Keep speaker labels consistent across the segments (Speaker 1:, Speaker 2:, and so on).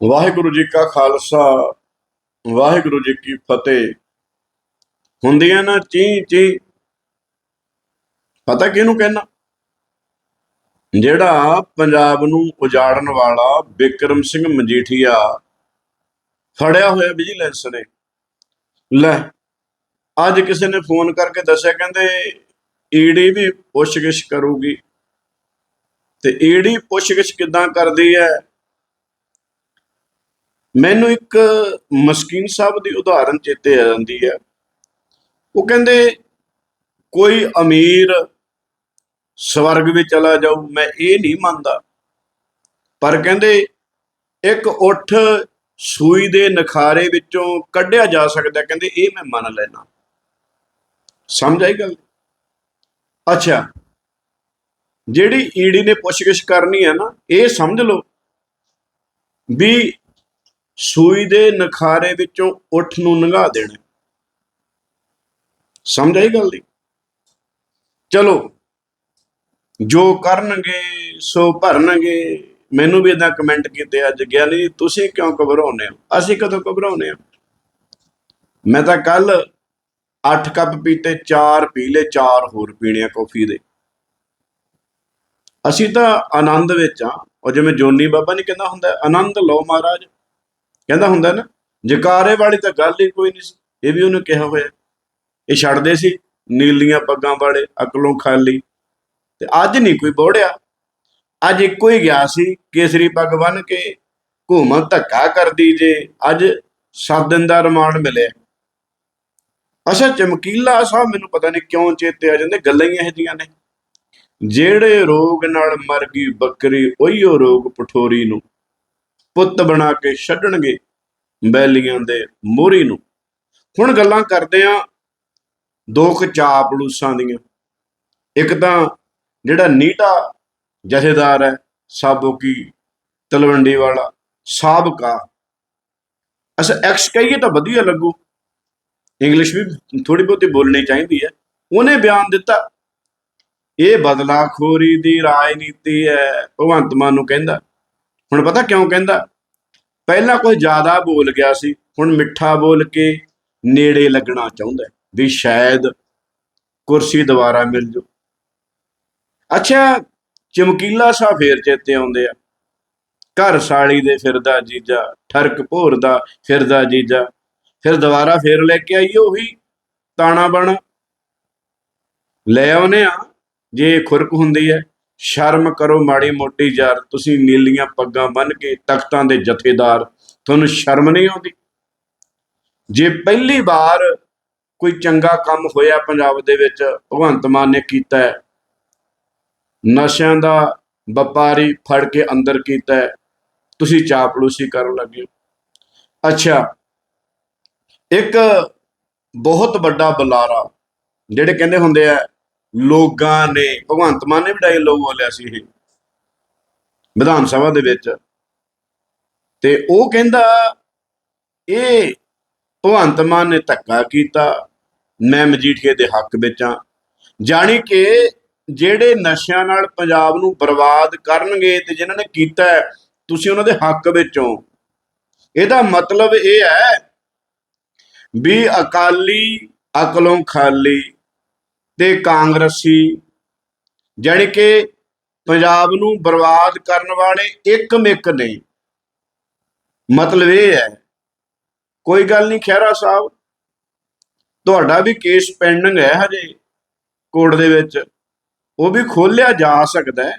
Speaker 1: ਵਾਹਿਗੁਰੂ ਜੀ ਕਾ ਖਾਲਸਾ, ਵਾਹਿਗੁਰੂ ਜੀ ਕੀ ਫਤਿਹ। ਹੁੰਦੀਆਂ ਨਾ ਚੀ ਚੀ। ਪਤਾ ਕਿਹਨੂੰ ਕਹਿਣਾ ਜਿਹੜਾ ਪੰਜਾਬ ਨੂੰ ਉਜਾੜਨ ਵਾਲਾ ਬਿਕਰਮ ਸਿੰਘ ਮਜੀਠੀਆ ਫੜਿਆ ਹੋਇਆ ਵਿਜੀਲੈਂਸ ਨੇ। ਲੈ, ਅੱਜ ਕਿਸੇ ਨੇ ਫੋਨ ਕਰਕੇ ਦੱਸਿਆ, ਕਹਿੰਦੇ ਈਡੀ ਵੀ ਪੁੱਛਗਿੱਛ ਕਰੂਗੀ। ਤੇ ਈਡੀ ਪੁੱਛਗਿੱਛ ਕਿਦਾਂ ਕਰਦੀ ਹੈ? ਮੈਨੂੰ ਇੱਕ ਮਸਕੀਨ ਸਾਹਿਬ ਦੀ ਉਦਾਹਰਨ ਚੇਤੇ ਆ ਜਾਂਦੀ ਹੈ। ਉਹ ਕਹਿੰਦੇ, ਕੋਈ ਅਮੀਰ ਸਵਰਗ ਵਿੱਚ ਚਲਾ ਜਾਊ, ਮੈਂ ਇਹ ਨਹੀਂ ਮੰਨਦਾ। ਪਰ ਕਹਿੰਦੇ, ਇੱਕ ਉੱਠ ਸੂਈ ਦੇ ਨਖਾਰੇ ਵਿੱਚੋਂ ਕੱਢਿਆ ਜਾ ਸਕਦਾ ਕਹਿੰਦੇ, ਇਹ ਮੈਂ ਮੰਨ ਲੈਣਾ ਸਮਝ ਆਈ ਗੱਲ? ਅੱਛਾ, ਜਿਹੜੀ ਈਡੀ ਨੇ ਪੁੱਛਗਿੱਛ ਕਰਨੀ ਹੈ ਨਾ, ਇਹ ਸਮਝ ਲਓ ਵੀ ਸੂਈ ਦੇ ਨਖਾਰੇ ਵਿੱਚੋਂ ਉੱਠ ਨੂੰ ਲੰਘਾ ਦੇਣਾ। ਸਮਝ ਆਈ ਗੱਲ ਦੀ? ਚਲੋ, ਜੋ ਕਰਨਗੇ, ਸੋ ਭਰਨਗੇ। ਮੈਨੂੰ ਵੀ ਇਦਾਂ ਕਮੈਂਟ ਕੀਤੇ ਅੱਜ ਗਿਆਨੀ ਜੀ ਤੁਸੀਂ ਕਿਉਂ ਘਬਰਾਉਂਦੇ ਹੋ? ਅਸੀਂ ਕਦੋਂ ਘਬਰਾਉਂਦੇ ਹਾਂ? ਮੈਂ ਤਾਂ ਕੱਲ 8 ਕੱਪ ਪੀਤੇ 4 ਪੀ ਲਏ 4 ਹੋਰ ਪੀਣੇ ਆ ਕਾਫੀ ਦੇ। ਅਸੀਂ ਤਾਂ ਆਨੰਦ ਵਿੱਚ ਆ ਉਹ ਜਿਵੇਂ ਜੋਨੀ ਬਾਬਾ ਨਹੀਂ ਕਹਿੰਦਾ ਹੁੰਦਾ, ਆਨੰਦ ਲਓ ਮਹਾਰਾਜ। ਕਹਿੰਦਾ ਹੁੰਦਾ ਨਾ, ਜਕਾਰੇ ਵਾਲੀ ਤਾਂ ਗੱਲ ਹੀ ਕੋਈ ਨਹੀਂ ਸੀ, ਇਹ ਵੀ ਉਹਨੇ ਕਿਹਾ ਹੋਇਆ। ਇਹ ਛੱਡਦੇ ਸੀ ਨੀਲੀਆਂ ਪੱਗਾਂ ਵਾਲੇ, ਅਕਲੋਂ ਖਾਲੀ। ਤੇ ਅੱਜ ਨਹੀਂ ਕੋਈ ਬੋੜਿਆ। ਅੱਜ ਇੱਕੋ ਹੀ ਗਿਆ ਸੀ, ਕੇਸਰੀ ਪੱਗ ਬੰਨ ਕੇ ਘੂਮਾ ਧੱਕਾ ਕਰਦੀ ਜੇ, ਅੱਜ 7 ਦਿਨ ਦਾ ਰਿਮਾਂਡ ਮਿਲਿਆ। ਅੱਛਾ, ਚਮਕੀਲਾ ਸਾਹਿਬ, ਮੈਨੂੰ ਪਤਾ ਨਹੀਂ ਕਿਉਂ ਚੇਤੇ ਆ ਜਾਂਦੇ, ਗੱਲਾਂ ਹੀ ਇਹੋ ਜਿਹੀਆਂ ਨੇ। ਜਿਹੜੇ ਰੋਗ ਨਾਲ ਮਰ ਗਈ ਬੱਕਰੀ ਉਹੀਓ ਰੋਗ, ਪਠੋਰੀ ਨੂੰ। ਪੁੱਤ ਬਣਾ ਕੇ ਛੱਡਣਗੇ ਬੈਲੀਆਂ ਦੇ ਮੋਹਰੀ ਨੂੰ। ਹੁਣ ਗੱਲਾਂ ਕਰਦੇ ਆ ਦੋ ਕੁ ਚਾਪਲੂਸਾਂ ਦੀਆਂ। ਇੱਕ ਤਾਂ ਜਿਹੜਾ ਨੀਟਾ ਜਥੇਦਾਰ ਹੈ, ਸਾਬੋ ਕੀ ਤਲਵੰਡੀ ਵਾਲਾ, ਸਾਬਕਾ। ਅਸਾਂ ਐਕਸ ਕਹੀਏ ਤਾਂ ਵਧੀਆ ਲੱਗੂ। ਇੰਗਲਿਸ਼ ਵੀ ਥੋੜੀ ਬਹੁਤੀ ਬੋਲਣੀ ਚਾਹੀਦੀ ਹੈ। ਉਹਨੇ ਬਿਆਨ ਦਿੱਤਾ, ਇਹ ਬਦਲਾਖੋਰੀ ਦੀ ਰਾਜਨੀਤੀ ਹੈ, ਭਗਵੰਤ ਮਾਨ ਨੂੰ ਕਹਿੰਦਾ। ਹੁਣ ਪਤਾ ਕਿਉਂ ਕਹਿੰਦਾ? ਪਹਿਲਾਂ ਕੋਈ ਜ਼ਿਆਦਾ ਬੋਲ ਗਿਆ ਸੀ, ਹੁਣ ਮਿੱਠਾ ਬੋਲ ਕੇ ਨੇੜੇ ਲੱਗਣਾ ਚਾਹੁੰਦਾ ਵੀ ਸ਼ਾਇਦ ਕੁਰਸੀ ਦੁਬਾਰਾ ਮਿਲ ਜੂ ਅੱਛਾ, ਚਮਕੀਲਾ ਸਾ ਫੇਰ ਚੇਤੇ ਆਉਂਦੇ ਆ। ਘਰ ਸਾਲੀ ਦੇ ਫਿਰਦਾ ਜੀਜਾ, ਠਰਕ ਭੋਰਦਾ ਫਿਰਦਾ ਜੀਜਾ। ਫਿਰ ਦੁਬਾਰਾ ਫੇਰ ਲੈ ਕੇ ਆਈਏ ਉਹੀ ਤਾਣਾ ਬਣ। ਲੈ ਆਉਨੇ ਆ, ਜੇ ਖੁਰਕ ਹੁੰਦੀ ਹੈ। ਸ਼ਰਮ ਕਰੋ ਮਾੜੀ ਮੋਟੀ ਯਾਰ, ਤੁਸੀਂ ਨੀਲੀਆਂ ਪੱਗਾਂ ਬੰਨ ਕੇ ਤਖਤਾਂ ਦੇ ਜਥੇਦਾਰ, ਤੁਹਾਨੂੰ ਸ਼ਰਮ ਨਹੀਂ ਆਉਂਦੀ? ਜੇ ਪਹਿਲੀ ਵਾਰ ਕੋਈ ਚੰਗਾ ਕੰਮ ਹੋਇਆ ਪੰਜਾਬ ਦੇ ਵਿੱਚ, ਭਗਵੰਤ ਮਾਨ ਨੇ ਕੀਤਾ ਹੈ, ਨਸ਼ਿਆਂ ਦਾ ਵਪਾਰੀ ਫੜ ਕੇ ਅੰਦਰ ਕੀਤਾ ਹੈ, ਤੁਸੀਂ ਚਾਪਲੂਸੀ ਕਰਨ ਲੱਗੇ ਹੋ। ਅੱਛਾ, ਇੱਕ ਬਹੁਤ ਵੱਡਾ ਬੁਲਾਰਾ, ਜਿਹੜੇ ਕਹਿੰਦੇ ਹੁੰਦੇ ਆ ਲੋਕਾਂ ਨੇ, ਭਗਵੰਤ ਮਾਨ ਨੇ ਵੀ ਡਾਇਲੋਗ ਬੋਲਿਆ ਸੀ ਇਹ, ਵਿਧਾਨ ਸਭਾ ਦੇ ਵਿੱਚ। ਤੇ ਉਹ ਕਹਿੰਦਾ, ਇਹ ਭਗਵੰਤ ਮਾਨ ਨੇ ਧੱਕਾ ਕੀਤਾ, ਮੈਂ ਮਜੀਠੀਏ ਦੇ ਹੱਕ ਵਿੱਚ ਆ ਜਾਣੀ ਕਿ ਜਿਹੜੇ ਨਸ਼ਿਆਂ ਨਾਲ ਪੰਜਾਬ ਨੂੰ ਬਰਬਾਦ ਕਰਨਗੇ ਤੇ ਜਿਨ੍ਹਾਂ ਨੇ ਕੀਤਾ ਤੁਸੀਂ ਉਹਨਾਂ ਦੇ ਹੱਕ ਵਿੱਚੋਂ ਇਹਦਾ ਮਤਲਬ ਇਹ ਹੈ ਵੀ ਅਕਾਲੀ ਅਕਲੋਂ ਖਾਲੀ ਤੇ ਕਾਂਗਰਸੀ ਜਾਣੀ ਕਿ ਪੰਜਾਬ ਨੂੰ ਬਰਬਾਦ ਕਰਨ ਵਾਲੇ ਇੱਕ ਮਿੱਕ ਨੇ। ਮਤਲਬ ਇਹ ਹੈ, ਕੋਈ ਗੱਲ ਨਹੀਂ ਖਹਿਰਾ ਸਾਹਿਬ, ਤੁਹਾਡਾ ਵੀ ਕੇਸ ਪੈਂਡਿੰਗ ਹੈ ਹਜੇ ਕੋਰਟ ਦੇ ਵਿੱਚ, ਉਹ ਵੀ ਖੋਲਿਆ ਜਾ ਸਕਦਾ ਹੈ।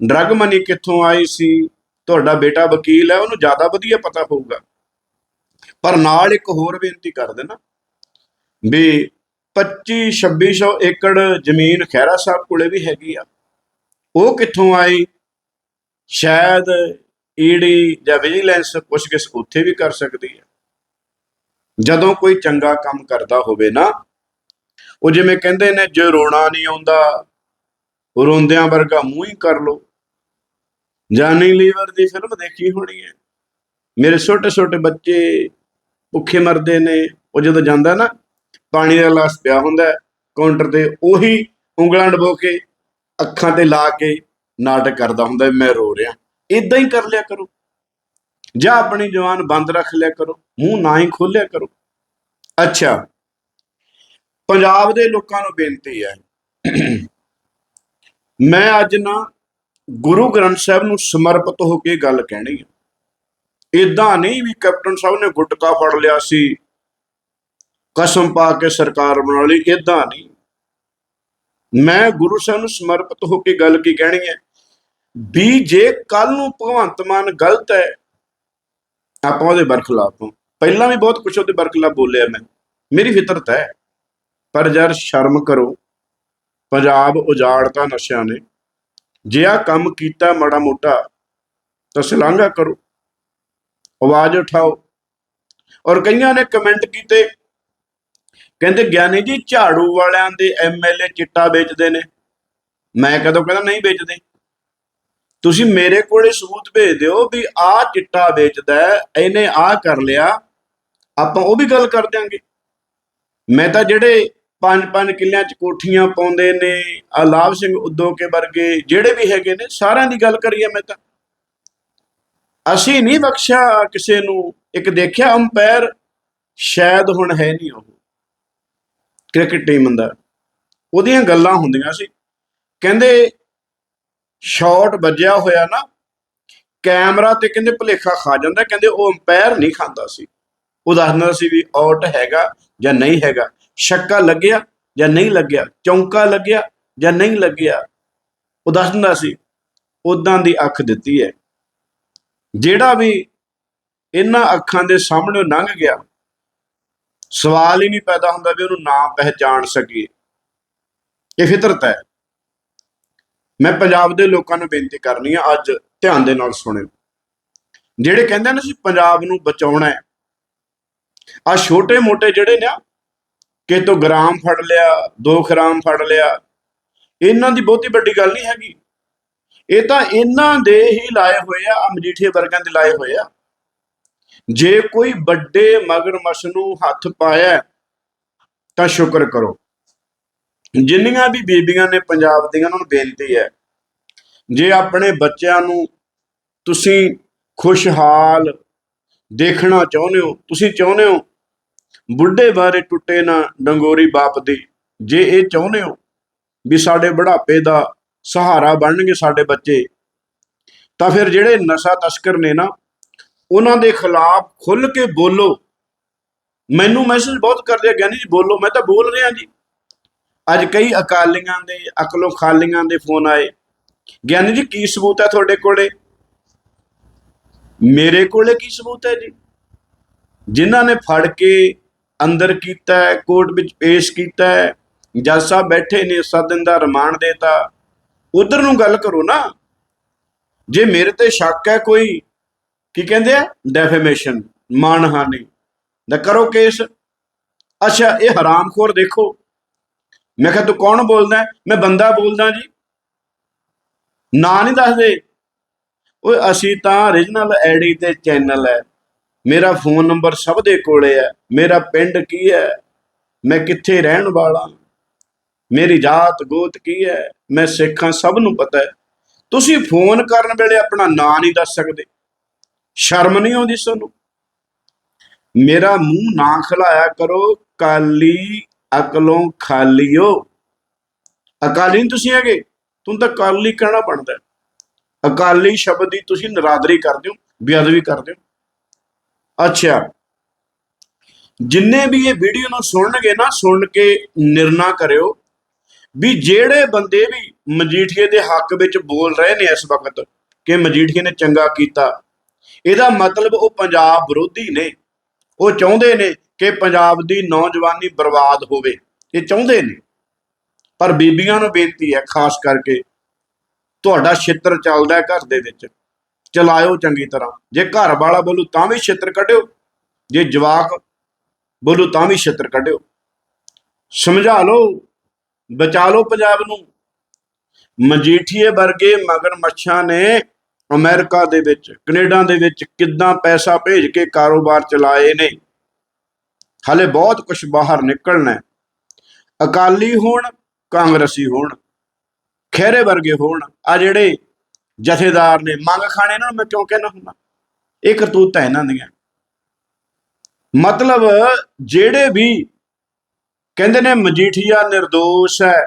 Speaker 1: ਡਰਗ ਮਨੀ ਕਿੱਥੋਂ ਆਈ ਸੀ, ਤੁਹਾਡਾ ਬੇਟਾ ਵਕੀਲ ਹੈ, ਉਹਨੂੰ ਜ਼ਿਆਦਾ ਵਧੀਆ ਪਤਾ ਹੋਊਗਾ ਪਰ ਨਾਲ ਇੱਕ ਹੋਰ ਬੇਨਤੀ ਕਰ ਦੇਣਾ ਵੀ 25 2600 ਏਕੜ ਜ਼ਮੀਨ ਖਹਿਰਾ ਸਾਹਿਬ ਕੋਲੇ ਵੀ ਹੈਗੀ ਆ। ਉਹ ਕਿੱਥੋਂ ਆਈ? ਸ਼ਾਇਦ ਈਡੀ ਜਾਂ ਵਿਜੀਲੈਂਸ ਪੁੱਛਗਿੱਛ ਉੱਥੇ ਵੀ ਕਰ ਸਕਦੀ ਹੈ ਜਦੋਂ ਕੋਈ ਚੰਗਾ ਕੰਮ ਕਰਦਾ ਹੋਵੇ ਨਾ, ਉਹ ਜਿਵੇਂ ਕਹਿੰਦੇ ਨੇ, ਜੇ ਰੋਣਾ ਨਹੀਂ ਆਉਂਦਾ, ਰੋਂਦਿਆਂ ਵਰਗਾ ਮੂੰਹ ਹੀ ਕਰ ਲੋ ਜਾਨੀ ਲੀਵਰ ਦੀ ਫਿਲਮ ਦੇਖੀ ਹੋਣੀ ਹੈ। ਮੇਰੇ ਛੋਟੇ ਛੋਟੇ ਬੱਚੇ ਭੁੱਖੇ ਮਰਦੇ ਨੇ, ਉਹ ਜਦੋਂ ਜਾਂਦਾ ਨਾ ਪਾਣੀ ਦਾ ਗਲਾਸ ਪਿਆ ਹੁੰਦਾ ਕਾਊਂਟਰ ਤੇ ਉਹੀ ਉਂਗਲਾਂ ਡਬੋ ਕੇ, ਅੱਖਾਂ ਤੇ ਲਾ ਕੇ ਨਾਟਕ ਕਰਦਾ ਹੁੰਦਾ ਮੈਂ ਰੋ ਰਿਹਾ। ਇਦਾਂ ਹੀ ਕਰ ਲਿਆ ਕਰੋ। ਜਾਂ ਆਪਣੀ ਜਵਾਨ ਬੰਦ ਰੱਖ ਲਿਆ ਕਰੋ, ਮੂੰਹ ਨਾ ਹੀ ਖੋਲਿਆ ਕਰੋ। ਅੱਛਾ, ਪੰਜਾਬ ਦੇ ਲੋਕਾਂ ਨੂੰ ਬੇਨਤੀ ਹੈ, ਮੈਂ ਅੱਜ ਨਾ ਗੁਰੂ ਗ੍ਰੰਥ ਸਾਹਿਬ ਨੂੰ ਸਮਰਪਿਤ ਹੋ ਕੇ ਗੱਲ ਕਹਿਣੀ ਹੈ। ਇਦਾਂ ਨਹੀਂ ਵੀ ਕੈਪਟਨ ਸਾਹਿਬ ਨੇ ਗੁਟਕਾ ਫੜ ਲਿਆ ਸੀ ਕਸਮ ਪਾ ਕੇ ਸਰਕਾਰ ਬਣਾ ਲਈ ਇਦਾਂ ਨਹੀਂ। ਮੈਂ ਗੁਰੂ ਸਾਹਿਬ ਨੂੰ ਸਮਰਪਿਤ ਹੋ ਕੇ ਗੱਲ ਕੀ ਕਹਿਣੀ ਹੈ? ਵੀ ਜੇ ਕੱਲ ਨੂੰ ਭਗਵੰਤ ਮਾਨ ਗਲਤ ਹੈ, ਆਪਾਂ ਉਹਦੇ ਬਰਖਲਾਫ ਹਾਂ। ਪਹਿਲਾਂ ਵੀ ਬਹੁਤ ਕੁਝ ਉਹਦੇ ਬਰਖਲਾਫ ਬੋਲਿਆ ਮੈਂ। ਮੇਰੀ ਫਿਤਰਤ ਹੈ। ਪਰ ਯਾਰ ਸ਼ਰਮ ਕਰੋ। ਪੰਜਾਬ ਉਜਾੜਤਾ ਨਸ਼ਿਆਂ ਨੇ। ਜੇ ਆ ਕੰਮ ਕੀਤਾ ਮਾੜਾ ਮੋਟਾ, ਤਾਂ ਸ਼ਲਾਘਾ ਕਰੋ। ਆਵਾਜ਼ ਉਠਾਓ। ਔਰ ਕਈਆਂ ਨੇ ਕਮੈਂਟ ਕੀਤੇ ਕਹਿੰਦੇ ਗਿਆਨੀ ਜੀ, ਝਾੜੂ ਵਾਲਿਆਂ ਦੇ ਐਮਐਲਏ ਚਿੱਟਾ ਵੇਚਦੇ ਨੇ। ਮੈਂ ਕਦੋਂ ਕਹਿੰਦਾ ਨਹੀਂ ਵੇਚਦੇ। ਤੁਸੀਂ ਮੇਰੇ ਕੋਲੇ ਸਬੂਤ ਭੇਜ ਦਿਓ ਵੀ ਆਹ ਚਿੱਟਾ ਵੇਚਦਾ ਇਹਨੇ ਆਹ ਕਰ ਲਿਆ, ਆਪਾਂ ਉਹ ਵੀ ਗੱਲ ਕਰ ਦਿਆਂਗੇ। ਮੈਂ ਤਾਂ ਜਿਹੜੇ ਪੰਜ ਪੰਜ ਕਿੱਲਿਆਂ 'ਚ ਕੋਠੀਆਂ ਪਾਉਂਦੇ ਨੇ ਆਲਾਭ ਸਿੰਘ ਉਦੋਕੇ ਵਰਗੇ ਜਿਹੜੇ ਵੀ ਹੈਗੇ ਨੇ, ਸਾਰਿਆਂ ਦੀ ਗੱਲ ਕਰੀਏ ਮੈਂ ਤਾਂ। ਅਸੀਂ ਨਹੀਂ ਬਖਸ਼ਿਆ ਕਿਸੇ ਨੂੰ, ਇੱਕ ਦੇਖਿਆ ਅੰਪਾਇਰ ਸ਼ਾਇਦ ਹੁਣ ਹੈ ਨਹੀਂ ਉਹ। ਕ੍ਰਿਕਟ ਟੀਮ ਅੰਦਰ। ਉਹਦੀਆਂ ਗੱਲਾਂ ਹੁੰਦੀਆਂ ਸੀ। ਕਹਿੰਦੇ ਸ਼ਾਟ ਵੱਜਿਆ ਹੋਇਆ ਨਾ ਕੈਮਰਾ ਤੇ ਕਹਿੰਦੇ ਭੁਲੇਖਾ ਖਾ ਜਾਂਦਾ। ਕਹਿੰਦੇ ਉਹ ਅੰਪਾਇਰ ਨਹੀਂ ਖਾਂਦਾ ਸੀ। ਉਹ ਦੱਸਦਾ ਸੀ ਵੀ ਆਊਟ ਹੈਗਾ ਜਾਂ ਨਹੀਂ ਹੈਗਾ। ਛੱਕਾ ਲੱਗਿਆ ਜਾਂ ਨਹੀਂ ਲੱਗਿਆ, ਚੌਂਕਾ ਲੱਗਿਆ ਜਾਂ ਨਹੀਂ ਲੱਗਿਆ। ਉਹ ਦੱਸ ਦਿੰਦਾ ਸੀ ਉਦਾਂ ਦੀ ਅੱਖ ਦਿੱਤੀ ਹੈ। ਜਿਹੜਾ ਵੀ ਇਹਨਾਂ ਅੱਖਾਂ ਦੇ ਸਾਹਮਣੇ ਲੰਘ ਗਿਆ ਸਵਾਲ ਹੀ ਨਹੀਂ ਪੈਦਾ ਹੁੰਦਾ ਵੀ ਉਹਨੂੰ ਨਾ ਪਹਿਚਾਣ ਸਕੀਏ। ਇਹ ਫਿਤਰਤ ਹੈ। ਮੈਂ ਪੰਜਾਬ ਦੇ ਲੋਕਾਂ ਨੂੰ ਬੇਨਤੀ ਕਰਨੀ ਆ, ਅੱਜ ਧਿਆਨ ਦੇ ਨਾਲ ਸੁਣਿਓ। ਜਿਹੜੇ ਕਹਿੰਦੇ ਨੇ ਅਸੀਂ ਪੰਜਾਬ ਨੂੰ ਬਚਾਉਣਾ ਹੈ ਆ ਛੋਟੇ ਮੋਟੇ ਜਿਹੜੇ ਨੇ ਕਿ ਤੋਂ ਗ੍ਰਾਮ ਫੜ ਲਿਆ 2 ਗ੍ਰਾਮ ਫੜ ਲਿਆ, ਇਹਨਾਂ ਦੀ ਬਹੁਤੀ ਵੱਡੀ ਗੱਲ ਨਹੀਂ ਹੈਗੀ। ਇਹ ਤਾਂ ਇਹਨਾਂ ਦੇ ਹੀ ਲਾਏ ਹੋਏ ਆ, ਆਹ ਮਜੀਠੀਏ ਵਰਗਾਂ ਦੇ ਲਾਏ ਹੋਏ ਆ। ਜੇ ਕੋਈ ਵੱਡੇ ਮਗਰਮੱਛ ਨੂੰ ਹੱਥ ਪਾਇਆ ਤਾਂ ਸ਼ੁਕਰ ਕਰੋ। ਜਿੰਨੀਆਂ ਵੀ ਬੀਬੀਆਂ ਨੇ ਪੰਜਾਬ ਦੀਆਂ, ਉਹਨਾਂ ਨੂੰ ਬੇਨਤੀ ਹੈ, ਜੇ ਆਪਣੇ ਬੱਚਿਆਂ ਨੂੰ ਤੁਸੀਂ ਖੁਸ਼ਹਾਲ ਦੇਖਣਾ ਚਾਹੁੰਦੇ ਹੋ, ਤੁਸੀਂ ਚਾਹੁੰਦੇ ਹੋ ਬੁੱਢੇ ਬਾਰੇ ਟੁੱਟੇ ਨਾ ਡੰਗੋਰੀ ਬਾਪ ਦੀ, ਜੇ ਇਹ ਚਾਹੁੰਦੇ ਹੋ ਵੀ ਸਾਡੇ ਬੁਢਾਪੇ ਦਾ ਸਹਾਰਾ ਬਣਨਗੇ ਸਾਡੇ ਬੱਚੇ, ਤਾਂ ਫਿਰ ਜਿਹੜੇ ਨਸ਼ਾ ਤਸਕਰ ਨੇ ਨਾ ਉਹਨਾਂ ਦੇ ਖਿਲਾਫ ਖੁੱਲ ਕੇ ਬੋਲੋ। ਮੈਨੂੰ ਮੈਸੇਜ ਬਹੁਤ ਕਰਦੇ ਆ, ਗਿਆਨੀ ਜੀ ਬੋਲੋ, ਮੈਂ ਤਾਂ ਬੋਲ ਰਿਹਾ ਜੀ। ਅੱਜ ਕਈ ਅਕਾਲੀਆਂ ਦੇ, ਅਕਲੋਂ ਖਾਲੀਆਂ ਦੇ ਫੋਨ ਆਏ। ਗਿਆਨੀ ਜੀ, ਕੀ ਸਬੂਤ ਹੈ ਤੁਹਾਡੇ ਕੋਲੇ? ਮੇਰੇ ਕੋਲੇ ਕੀ ਸਬੂਤ ਹੈ ਜੀ? ਜਿਨ੍ਹਾਂ ਨੇ ਫੜ ਕੇ ਅੰਦਰ ਕੀਤਾ ਹੈ, ਕੋਰਟ ਵਿੱਚ ਪੇਸ਼ ਕੀਤਾ ਹੈ, ਜੱਜ ਸਾਹਿਬ ਬੈਠੇ ਨੇ, ਸੱਤ ਦਿਨ ਦਾ ਰਿਮਾਂਡ ਦੇਤਾ। ਉਧਰ ਨੂੰ ਗੱਲ ਕਰੋ ਨਾ। ਜੇ ਮੇਰੇ ਤੇ ਸ਼ੱਕ ਹੈ ਕੋਈ ਕੀ ਕਹਿੰਦੇ ਆ? ਡੈਫੇਮੇਸ਼ਨ ਮਾਨਹਾਨੀ ਦਾ ਕਰੋ ਕੇਸ। ਅੱਛਾ, ਇਹ ਹਰਾਮਖੋਰ ਦੇਖੋ। ਮੈਂ ਕਿਹਾ, ਤੂੰ ਕੌਣ ਬੋਲਦਾ ਮੈਂ ਬੰਦਾ ਬੋਲਦਾ ਜੀ। ਨਾਂ ਨਹੀਂ ਦੱਸਦੇ। ਓਏ, ਅਸੀਂ ਤਾਂ origignal ਆਈਡੀ ਤੇ ਚੈਨਲ ਹੈ। ਮੇਰਾ ਫੋਨ ਨੰਬਰ ਸਭ ਦੇ ਕੋਲੇ ਹੈ। ਮੇਰਾ ਪਿੰਡ ਕੀ ਹੈ? ਮੈਂ ਕਿੱਥੇ ਰਹਿਣ ਵਾਲਾ? ਮੇਰੀ ਜਾਤ ਗੋਤ ਕੀ ਹੈ? ਮੈਂ ਸਿੱਖਾਂ ਸਭ ਨੂੰ ਪਤਾ ਹੈ। ਤੁਸੀਂ ਫੋਨ ਕਰਨ ਵੇਲੇ ਆਪਣਾ ਨਾਂ ਨਹੀਂ ਦੱਸ ਸਕਦੇ। ਸ਼ਰਮ ਨਹੀਂ ਆਉਂਦੀ ਤੁਹਾਨੂੰ ਮੇਰਾ ਮੂੰਹ ਨਾ ਖਲਾਇਆ ਕਰੋ ਕਾਲੀ ਅਕਲੋਂ ਖਾਲੀਓ। ਅਕਾਲੀ ਨਹੀਂ ਤੁਸੀਂ ਹੈਗੇ, ਤੁਹਾਨੂੰ ਤਾਂ ਕਾਲੀ ਕਹਿਣਾ ਬਣਦਾ। ਅਕਾਲੀ ਸ਼ਬਦ ਦੀ ਤੁਸੀਂ ਨਰਾਦਰੀ ਕਰਦੇ ਹੋ, ਬੇਅਦਬੀ ਕਰਦੇ ਹੋ। ਅੱਛਾ, ਜਿੰਨੇ ਵੀ ਇਹ ਵੀਡੀਓ ਨੂੰ ਸੁਣਨਗੇ ਨਾ, ਸੁਣ ਕੇ ਨਿਰਣਾ ਕਰਿਓ ਵੀ ਜਿਹੜੇ ਬੰਦੇ ਵੀ ਮਜੀਠੀਏ ਦੇ ਹੱਕ ਵਿੱਚ ਬੋਲ ਰਹੇ ਨੇ ਇਸ ਵਕਤ, ਕਿ ਮਜੀਠੀਏ ਨੇ ਚੰਗਾ ਕੀਤਾ ਇਹਦਾ ਮਤਲਬ ਉਹ ਪੰਜਾਬ ਵਿਰੋਧੀ ਨੇ। ਉਹ ਚਾਹੁੰਦੇ ਨੇ ਕਿ ਪੰਜਾਬ ਦੀ ਨੌਜਵਾਨੀ ਬਰਬਾਦ ਹੋਵੇ। ਇਹ ਚਾਹੁੰਦੇ ਨੇ। ਪਰ ਬੀਬੀਆਂ ਨੂੰ ਬੇਨਤੀ ਹੈ, ਖਾਸ ਕਰਕੇ ਤੁਹਾਡਾ ਛਿੱਤਰ ਚੱਲਦਾ ਹੈ ਘਰ ਦੇ ਵਿੱਚ। ਚਲਾਇਓ ਚੰਗੀ ਤਰ੍ਹਾਂ। ਜੇ ਘਰ ਵਾਲਾ ਬੋਲੂ ਤਾਂ ਵੀ ਛਿੱਤਰ ਕੱਢਿਓ। ਜੇ ਜਵਾਕ ਬੋਲੂ ਤਾਂ ਵੀ ਛਿੱਤਰ ਕੱਢਿਓ। ਸਮਝਾ ਲਓ, ਬਚਾ ਲਓ ਪੰਜਾਬ ਨੂੰ। ਮਜੀਠੀਏ ਵਰਗੇ ਮਗਰਮੱਛਾਂ ਨੇ ਅਮਰੀਕਾ ਦੇ ਵਿੱਚ, ਕੈਨੇਡਾ ਦੇ ਵਿੱਚ ਕਿੱਦਾਂ ਪੈਸਾ ਭੇਜ ਕੇ ਕਾਰੋਬਾਰ ਚਲਾਏ ਨੇ? ਹਲੇ ਬਹੁਤ ਕੁਝ ਬਾਹਰ ਨਿਕਲਣਾ ਅਕਾਲੀ ਹੋਣ, ਕਾਂਗਰਸੀ ਹੋਣ, ਖਹਿਰੇ ਵਰਗੇ ਹੋਣ, ਆ ਜਿਹੜੇ ਜਥੇਦਾਰ ਨੇ, ਮੰਗ ਖਾਣੇ ਇਹਨਾਂ ਨੂੰ ਮੈਂ ਕਿਉਂ ਕਹਿਣਾ ਹੁੰਦਾ? ਇਹ ਕਰਤੂਤਾਂ ਇਹਨਾਂ ਦੀਆਂ। ਮਤਲਬ ਜਿਹੜੇ ਵੀ ਕਹਿੰਦੇ ਨੇ ਮਜੀਠੀਆ નિર્ਦੋਸ਼ ਹੈ,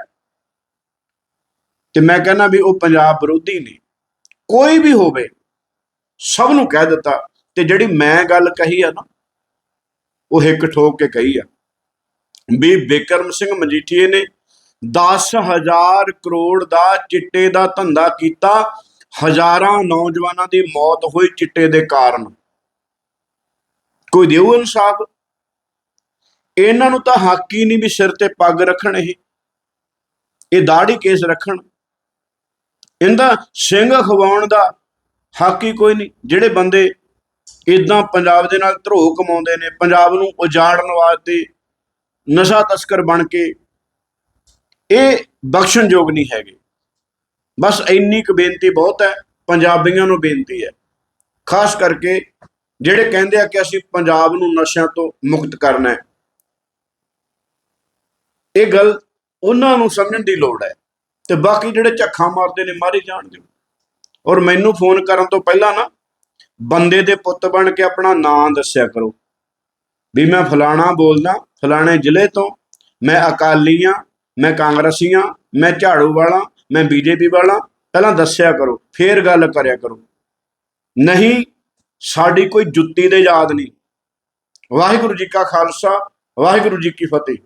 Speaker 1: ਤੇ ਮੈਂ ਕਹਿੰਦਾ ਵੀ ਉਹ ਪੰਜਾਬ ਵਿਰੋਧੀ ਨੇ। ਕੋਈ ਵੀ ਹੋਵੇ, ਸਭ ਨੂੰ ਕਹਿ ਦਿੱਤਾ, ਤੇ ਜਿਹੜੀ ਮੈਂ ਗੱਲ ਕਹੀ ਆ ਨਾ, ਉਹ ਇੱਕ ਠੋਕ ਕੇ ਕਹੀ ਆ। ਵੀ ਬਿਕਰਮ ਸਿੰਘ ਮਜੀਠੀਏ ਨੇ 10000 ਕਰੋੜ ਦਾ ਚਿੱਟੇ ਦਾ ਧੰਦਾ ਕੀਤਾ, ਹਜ਼ਾਰਾਂ ਨੌਜਵਾਨਾਂ ਦੀ ਮੌਤ ਹੋਈ ਚਿੱਟੇ ਦੇ ਕਾਰਨ। ਕੋਈ ਦੇਊ ਇਨਸਾਫ? ਇਹਨਾਂ ਨੂੰ ਤਾਂ ਹੱਕ ਹੀ ਨਹੀਂ ਵੀ ਸਿਰ ਤੇ ਪੱਗ ਰੱਖਣ ਇਹ। ਇਹ ਦਾੜੀ ਕੇਸ ਰੱਖਣ। ਇਹਦਾ ਸਿੰਘ ਖਵਾਉਣ ਦਾ ਹੱਕ ਹੀ ਕੋਈ ਨਹੀਂ। ਜਿਹੜੇ ਬੰਦੇ ਇਦਾਂ ਪੰਜਾਬ ਦੇ ਨਾਲ ਧਰੋਹ ਕਮਾਉਂਦੇ ਨੇ, ਪੰਜਾਬ ਨੂੰ ਉਜਾੜਨ ਵਾਸਤੇ ਨਸ਼ਾ ਤਸਕਰ ਬਣ ਕੇ ਇਹ ਬਖਸ਼ਣਯੋਗ ਨਹੀਂ ਹੈਗੇ। ਬਸ ਇੰਨੀ ਕੁ ਬੇਨਤੀ ਬਹੁਤ ਹੈ, ਪੰਜਾਬੀਆਂ ਨੂੰ ਬੇਨਤੀ ਹੈ। ਖਾਸ ਕਰਕੇ ਜਿਹੜੇ ਕਹਿੰਦੇ ਆ ਕਿ ਅਸੀਂ ਪੰਜਾਬ ਨੂੰ ਨਸ਼ਿਆਂ ਤੋਂ ਮੁਕਤ ਕਰਨਾ ਹੈ। ਇਹ ਗੱਲ ਉਹਨਾਂ ਨੂੰ ਸਮਝਣ ਦੀ ਲੋੜ ਹੈ। ਤੇ ਬਾਕੀ ਜਿਹੜੇ ਝੱਖਾਂ ਮਾਰਦੇ ਨੇ ਮਾਰੇ ਜਾਣ ਦਿਓ। ਔਰ ਮੈਨੂੰ ਫੋਨ ਕਰਨ ਤੋਂ ਪਹਿਲਾਂ ਨਾ ਬੰਦੇ ਦੇ ਪੁੱਤ ਬਣ ਕੇ ਆਪਣਾ ਨਾਂ ਦੱਸਿਆ ਕਰੋ। ਵੀ ਮੈਂ ਫਲਾਣਾ ਬੋਲਦਾ, ਫਲਾਣੇ ਜ਼ਿਲ੍ਹੇ ਤੋਂ ਮੈਂ ਅਕਾਲੀ ਹਾਂ ਮੈਂ ਕਾਂਗਰਸੀ ਹਾਂ ਮੈਂ ਝਾੜੂ ਵਾਲਾ, ਮੈਂ ਬੀਜੇਪੀ ਵਾਲਾ, ਪਹਿਲਾਂ ਦੱਸਿਆ ਕਰੋ, ਫੇਰ ਗੱਲ ਕਰਿਆ ਕਰੋ। ਨਹੀਂ, ਸਾਡੀ ਕੋਈ ਜੁੱਤੀ ਦੇ ਯਾਦ ਨਹੀਂ। ਵਾਹਿਗੁਰੂ ਜੀ ਕਾ ਖਾਲਸਾ, ਵਾਹਿਗੁਰੂ ਜੀ ਕੀ ਫਤਿਹ।